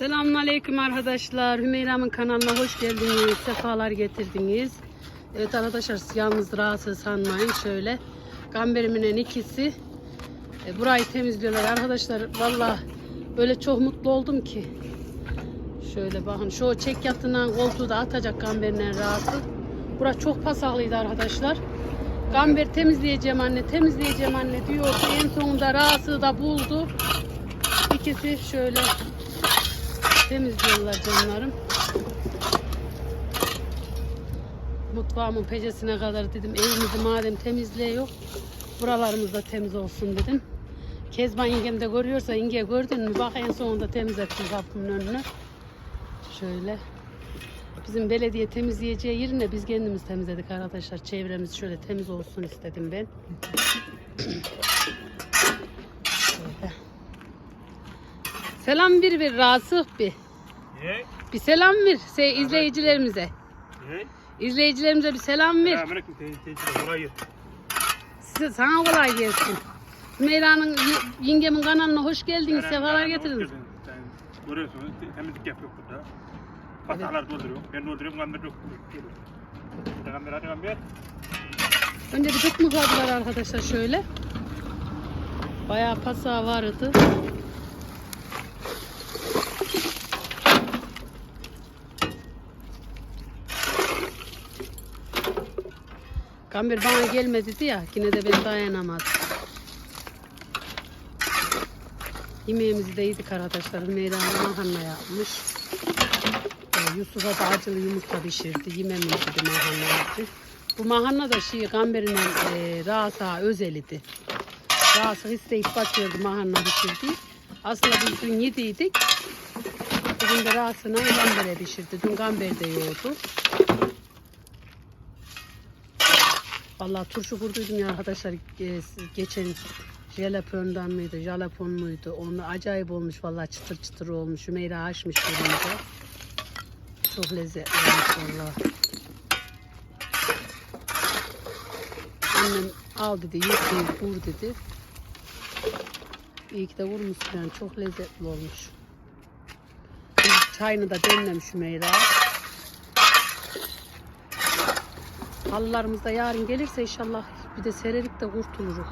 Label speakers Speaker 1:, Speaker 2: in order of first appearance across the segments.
Speaker 1: Selamünaleyküm arkadaşlar. Hümeyra'mın kanalına hoş geldiniz. Sefalar getirdiniz. Evet arkadaşlar yalnız rahatsız sanmayın. Şöyle gamberimin ikisi e, burayı temizliyorlar. Arkadaşlar valla böyle çok mutlu oldum ki. Şöyle bakın şu çek yatından koltuğu da atacak gamberine rahatsız. Bura çok pasaklıydı arkadaşlar. Gamber temizleyeceğim anne, temizleyeceğim anne diyordu. En sonunda rahatsız da buldu. İkisi şöyle temizliyorlar canlarım. Mutfağımın pecesine kadar dedim evimizi madem temizliğe yok buralarımız da temiz olsun dedim. Kezban yengem de görüyorsa yenge gördün mü bak en sonunda temizlettim kapımın önünü. Şöyle. Bizim belediye temizleyeceği yerine biz kendimiz temizledik arkadaşlar. Çevremiz şöyle temiz olsun istedim ben. Selam bir bir Rasıh bir.
Speaker 2: Ne?
Speaker 1: Bir selam ver se izleyicilerimize.
Speaker 2: Ne?
Speaker 1: İzleyicilerimize bir selam ver.
Speaker 2: Selamünaleyküm teyze teyze kolay gelsin.
Speaker 1: Size, sana kolay gelsin. Meyra'nın yengemin kanalına hoş geldiniz. Sefalar getirdiniz.
Speaker 2: Görüyorsunuz te- temizlik yapıyor burada. Pasalar dolduruyor. Ben dolduruyorum kamber yok. Burada hadi kamber.
Speaker 1: Önce bir çok muhladılar arkadaşlar şöyle. Bayağı pasa vardı. Gamber bana gelme dedi ya yine de ben dayanamadım. Yemeğimizi de yedik arkadaşlar. Meyra makarna yapmış. Ee, Yusuf'a da acılı yumurta pişirdi. Yemem dedi makarna yaptı. Bu makarna da şey Gamber'in e, Rasa özelidi. Rasa isteyip bakıyordu makarna pişirdi. Aslında biz dün yediydik. Bugün de Rasa'na Gamber'e pişirdi. Dün Gamber de yoğurdu. Vallahi turşu kurduydum ya arkadaşlar e, geçen jalapöndan mıydı, jalapon muydu? Onu acayip olmuş vallahi çıtır çıtır olmuş. Hümeyra açmış görünce. Çok lezzetli olmuş vallahi. Annem al dedi, yıkayıp vur dedi. İyi ki de vurmuşsun yani çok lezzetli olmuş. Çayını da demlemiş Hümeyra. Halılarımız da yarın gelirse inşallah bir de sererik de kurtuluruz.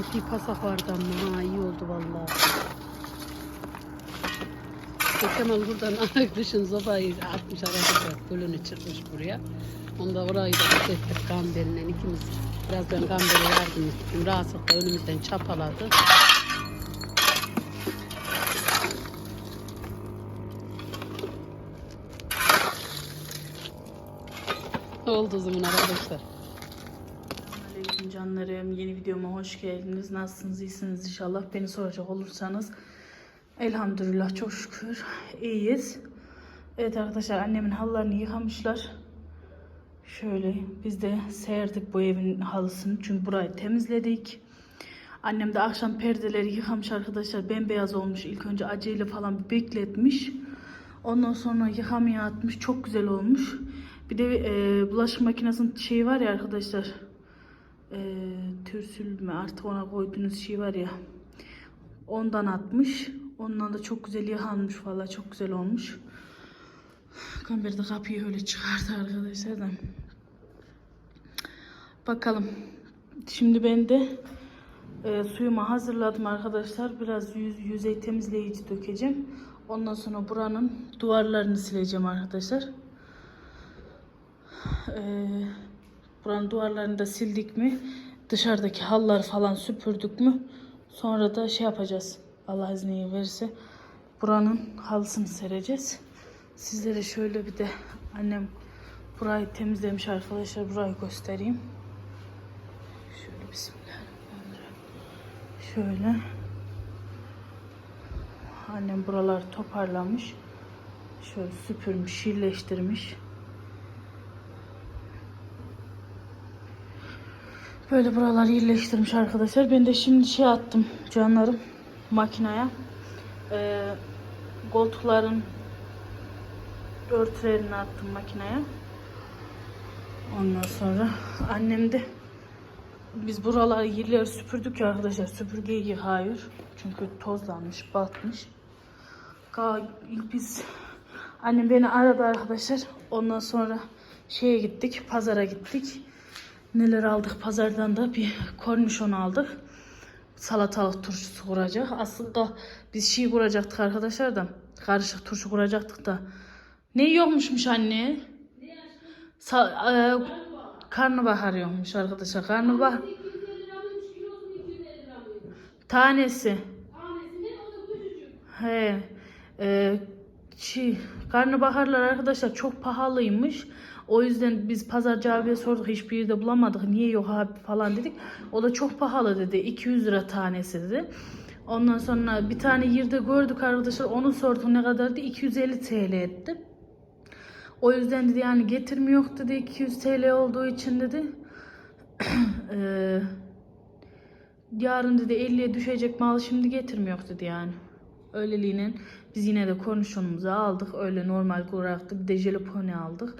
Speaker 1: İpi pasak vardı ama ha, iyi oldu vallahi. Kemal buradan kışın sopayı atmış arkadaşlar. Gölünü çıkmış buraya. Onu da orayı da ettik Gamber'le ikimiz. Biraz ben Gamber'e yardım ettim. Rahatsız da önümüzden çapaladı. Oldu o arkadaşlar.
Speaker 3: Aleyküm canlarım. Yeni videoma hoş geldiniz. Nasılsınız? İyisiniz inşallah. Beni soracak olursanız elhamdülillah çok şükür iyiyiz. Evet arkadaşlar annemin halılarını yıkamışlar. Şöyle biz de serdik bu evin halısını. Çünkü burayı temizledik. Annem de akşam perdeleri yıkamış arkadaşlar. Bembeyaz olmuş. İlk önce acıyla falan bekletmiş. Ondan sonra yıkamaya atmış. Çok güzel olmuş. Bir de e, bulaşık makinesinin şeyi var ya arkadaşlar. E, türsül mü artık ona koyduğunuz şey var ya. Ondan atmış. Ondan da çok güzel yıkanmış valla çok güzel olmuş. Kamber de kapıyı öyle çıkardı arkadaşlar da. Bakalım. Şimdi ben de e, suyumu hazırladım arkadaşlar. Biraz yüz, yüzey temizleyici dökeceğim. Ondan sonra buranın duvarlarını sileceğim arkadaşlar. E, buranın duvarlarını da sildik mi? Dışarıdaki hallar falan süpürdük mü? Sonra da şey yapacağız. Allah izniyle verirse buranın halısını sereceğiz. Sizlere şöyle bir de annem burayı temizlemiş arkadaşlar. Burayı göstereyim. Şöyle bismillahirrahmanirrahim. Şöyle. Annem buraları toparlamış. Şöyle süpürmüş, şirleştirmiş. Böyle buraları yerleştirmiş arkadaşlar. Ben de şimdi şey attım canlarım makineye. Ee, koltukların örtülerini attım makineye. Ondan sonra annem de biz buraları yerleri süpürdük ya arkadaşlar. Süpürgeyi yıkıyor. Çünkü tozlanmış, batmış. Biz annem beni aradı arkadaşlar. Ondan sonra şeye gittik, pazara gittik. Neler aldık pazardan da bir kornişon aldık. Salatalık turşusu kuracak. Aslında biz şey kuracaktık arkadaşlar da. Karışık turşu kuracaktık da. Ne yokmuşmuş anne? Sa- e, karnabahar yokmuş arkadaşlar. Karnabahar. Tanesi. He. E, şey, karnabaharlar arkadaşlar çok pahalıymış. O yüzden biz pazarcı abiye sorduk hiçbir yerde bulamadık. Niye yok abi falan dedik. O da çok pahalı dedi. 200 lira tanesi dedi. Ondan sonra bir tane yerde gördük arkadaşlar. Onu sorduk ne kadardı? 250 TL etti. O yüzden dedi yani getirmiyor dedi 200 TL olduğu için dedi. Eee yarın dedi 50'ye düşecek mal şimdi getirmiyor dedi yani. Öyleliğine biz yine de konuşonumuzu aldık. Öyle normal olarak da bir de jelipone aldık.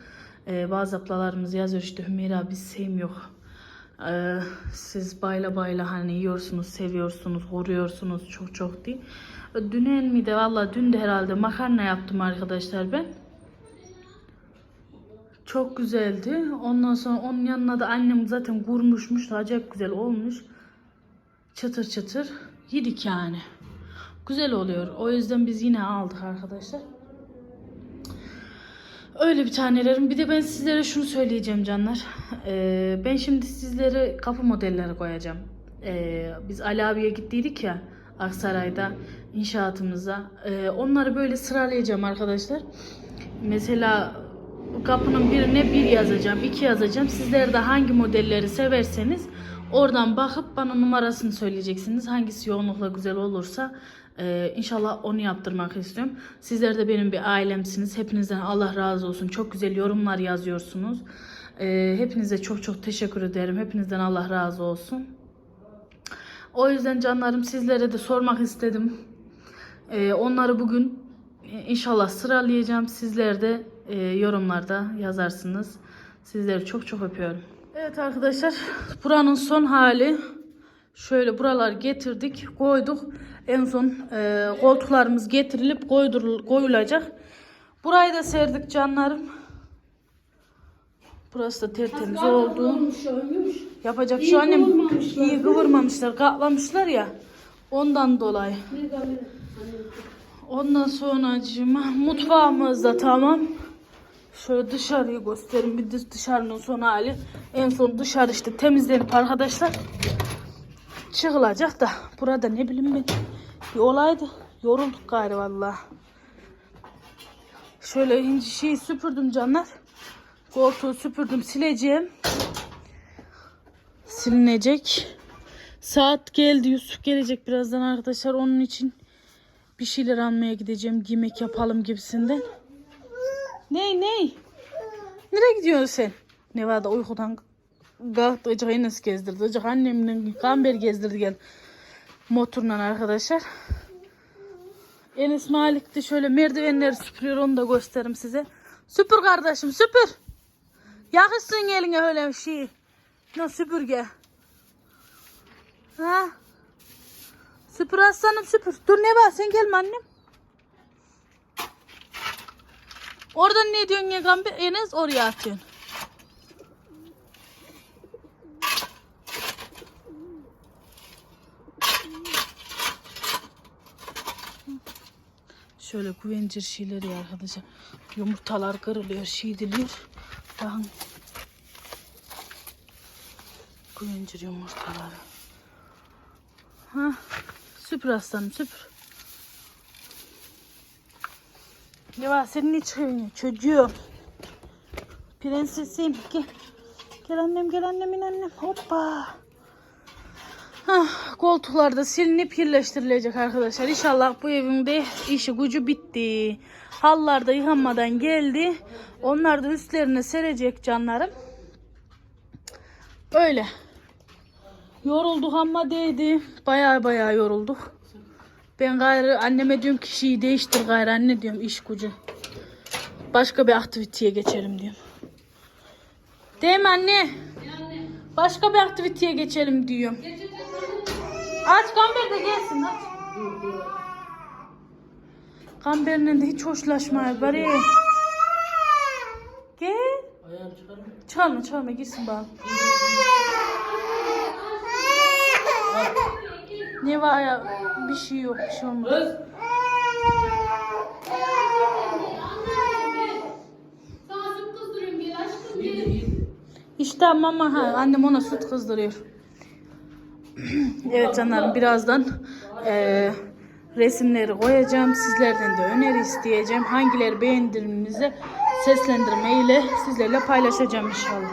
Speaker 3: Ee, bazı ablalarımız yazıyor işte Hümeyra biz sevmiyor. Ee, siz bayla bayla hani yiyorsunuz, seviyorsunuz, koruyorsunuz çok çok diye. Dünen mi de valla dün de herhalde makarna yaptım arkadaşlar ben. Çok güzeldi. Ondan sonra onun yanına da annem zaten kurmuşmuş. Acayip güzel olmuş. Çıtır çıtır. Yedik yani. Güzel oluyor. O yüzden biz yine aldık arkadaşlar. Öyle bir tanelerim. Bir de ben sizlere şunu söyleyeceğim canlar. Ee, ben şimdi sizlere kapı modelleri koyacağım. Ee, biz Ali abiye gittiydik ya Aksaray'da inşaatımıza. Ee, onları böyle sıralayacağım arkadaşlar. Mesela kapının birine bir yazacağım, iki yazacağım. Sizler de hangi modelleri severseniz oradan bakıp bana numarasını söyleyeceksiniz. Hangisi yoğunlukla güzel olursa e, inşallah onu yaptırmak istiyorum. Sizler de benim bir ailemsiniz. Hepinizden Allah razı olsun. Çok güzel yorumlar yazıyorsunuz. E, hepinize çok çok teşekkür ederim. Hepinizden Allah razı olsun. O yüzden canlarım sizlere de sormak istedim. Ee, onları bugün inşallah sıralayacağım. Sizler de e, yorumlarda yazarsınız. Sizleri çok çok öpüyorum. Evet arkadaşlar buranın son hali. Şöyle buralar getirdik koyduk. En son e, koltuklarımız getirilip koydur, koyulacak. Burayı da serdik canlarım. Burası da tertemiz oldu.
Speaker 1: Olmuş.
Speaker 3: Yapacak
Speaker 1: İyi
Speaker 3: şu annem
Speaker 1: kıvırmamışlar.
Speaker 3: iyi kıvırmamışlar, katlamışlar ya. Ondan dolayı. Ondan sonra mutfağımız da tamam. Şöyle dışarıyı göstereyim. Bir dışarının son hali. En son dışarı işte temizlenip arkadaşlar çıkılacak da. Burada ne bileyim ben bir olaydı. Yorulduk galiba valla. Şöyle ince şey süpürdüm canlar. Koltuğu süpürdüm sileceğim. Silinecek. Saat geldi. Yusuf gelecek birazdan arkadaşlar. Onun için bir şeyler almaya gideceğim. Yemek yapalım gibisinden. Ney ney? Nereye gidiyorsun sen? Ne var da uykudan kalktı. Icık Enes gezdirdi. Icık annemle kamber gezdirdi gel. Motorla arkadaşlar. Enes Malik de şöyle merdivenleri süpürüyor. Onu da gösteririm size. Süpür kardeşim süpür. Yakışsın eline öyle bir şey. Ne süpürge. Ha? Süpür aslanım süpür. Dur ne var sen gelme annem. Oradan ne diyorsun ya? Enes oraya atıyorsun. Şöyle güvencir şeyleri ya arkadaşlar. Yumurtalar kırılıyor, şey ediliyor. Bakın. Güvencir yumurtaları. Ha, süpür aslanım süpür. Var senin çıkıyorsun çocuğum? Prensesim gel. Gel annem gel annemin annem. Hoppa. Hah, koltuklar da silinip yerleştirilecek arkadaşlar. İnşallah bu evin de işi gücü bitti. Hallar da yıkanmadan geldi. Onlar da üstlerine serecek canlarım. Öyle. Yorulduk ama değdi. Baya baya yorulduk. Ben gayrı anneme diyorum ki şeyi değiştir gayrı anne diyorum iş gücü. Başka bir aktiviteye geçelim diyorum. Değil mi anne? Başka bir aktiviteye geçelim diyorum. Aç Gamber de gelsin aç. Gamber'le de hiç hoşlaşmıyor bari. Gel. Çalma çalma girsin bak. Ne var ya? Bir şey yok bir şey olmaz.
Speaker 1: Gel.
Speaker 3: İşte mama ha annem ona süt kızdırıyor. Evet canlarım birazdan eee, resimleri koyacağım. Sizlerden de öneri isteyeceğim. Hangileri beğendiğinizi seslendirme ile sizlerle paylaşacağım inşallah.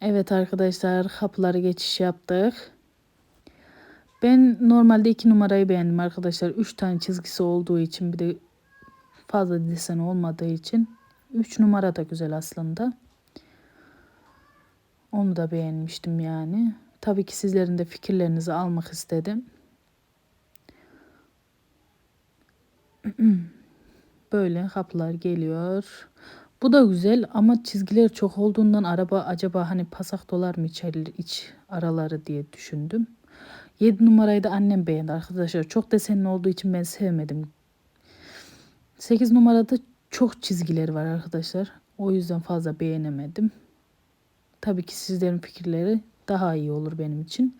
Speaker 3: Evet arkadaşlar kapıları geçiş yaptık. Ben normalde iki numarayı beğendim arkadaşlar. Üç tane çizgisi olduğu için bir de fazla desen olmadığı için. Üç numara da güzel aslında. Onu da beğenmiştim yani. Tabii ki sizlerin de fikirlerinizi almak istedim. Böyle kapılar geliyor. Bu da güzel ama çizgiler çok olduğundan araba acaba hani pasak dolar mı içeri, iç araları diye düşündüm. 7 numarayı da annem beğendi arkadaşlar. Çok desenli olduğu için ben sevmedim. 8 numarada çok çizgileri var arkadaşlar. O yüzden fazla beğenemedim. Tabii ki sizlerin fikirleri daha iyi olur benim için.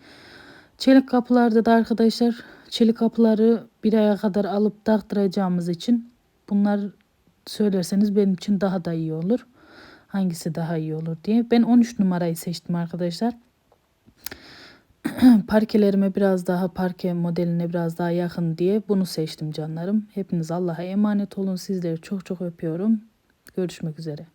Speaker 3: Çelik kapılarda da arkadaşlar çelik kapıları bir aya kadar alıp taktıracağımız için bunlar söylerseniz benim için daha da iyi olur. Hangisi daha iyi olur diye. Ben 13 numarayı seçtim arkadaşlar. Parkelerime biraz daha parke modeline biraz daha yakın diye bunu seçtim canlarım. Hepiniz Allah'a emanet olun. Sizleri çok çok öpüyorum. Görüşmek üzere.